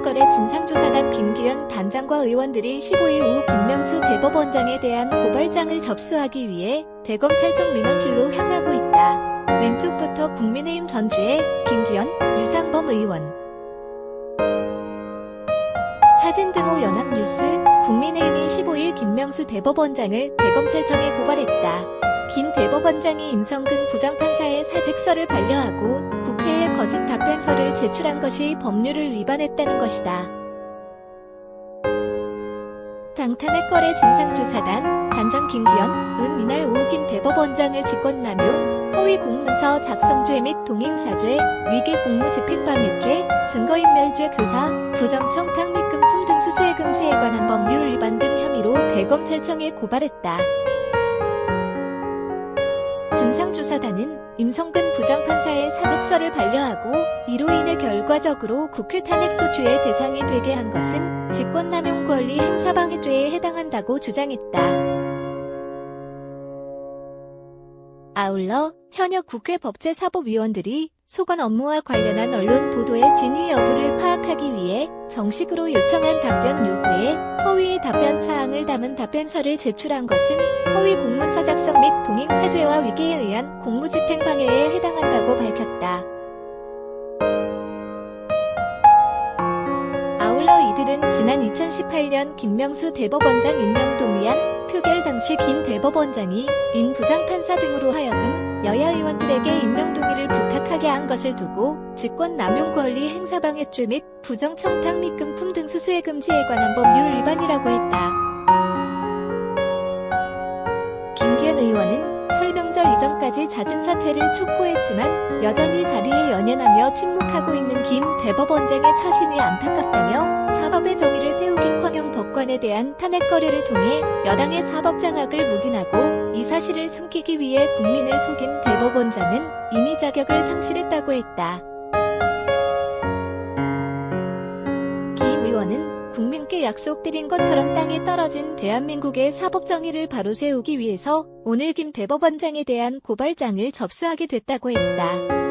탄핵거래 진상조사단 김기현 단장과 의원들이 15일 오후 김명수 대법원장에 대한 고발장을 접수하기 위해 대검찰청 민원실로 향하고 있다. 왼쪽부터 국민의힘 전주의 김기현, 유상범 의원. 사진 등호 연합뉴스, 국민의힘이 15일 김명수 대법원장을 대검찰청에 고발했다. 김 대법원장이 임성근 부장판사의 사직서를 반려하고 거짓 답변서를 제출한 것이 법률을 위반했다는 것이다. 당 탄핵거래 진상조사단 단장 김기현, 은 이날 오후 김 대법원장을 직권남용, 허위 공문서 작성죄 및 동행사죄, 위계 공무집행방해죄, 증거인멸죄 교사, 부정청탁 및 금품 등 수수의 금지에 관한 법률 위반 등 혐의로 대검찰청에 고발했다. 진상조사단은 임성근 부장판사의 사직서를 반려하고 이로 인해 결과적으로 국회 탄핵 소추의 대상이 되게 한 것은 직권남용 권리 행사방해죄에 해당한다고 주장했다. 아울러 현역 국회 법제사법위원들이 소관 업무와 관련한 언론 보도의 진위 여부를 파악하기 위해 정식으로 요청한 답변 요구에 허위 답변 사항을 담은 답변서를 제출한 것은 허위 공문서 작성 및 동행 사죄와 위계에 의한 공무집행 방해에 해당한다고 밝혔다. 아울러 이들은 지난 2018년 김명수 대법원장 임명 동의안 표결 당시 김 대법원장이 임 부장판사 등으로 하여금 여야 의원들에게 임명 동의를 부탁하게 한 것을 두고 직권 남용 권리 행사방해죄 및 부정청탁 및 금품 등 수수의 금지에 관한 법률 위반이라고 했다. 김기현 의원은 설명절 이전까지 잦은 사퇴를 촉구했지만 여전히 자리에 연연하며 침묵하고 있는 김 대법원장의 처신이 안타깝다며 사법의 정의를 세우긴커녕 법관에 대한 탄핵 거래를 통해 여당의 사법 장악을 묵인하고 이 사실을 숨기기 위해 국민을 속인 대법원장은 이미 자격을 상실했다고 했다. 김 의원은 국민께 약속드린 것처럼 땅에 떨어진 대한민국의 사법 정의를 바로 세우기 위해서 오늘 김 대법원장에 대한 고발장을 접수하게 됐다고 했다.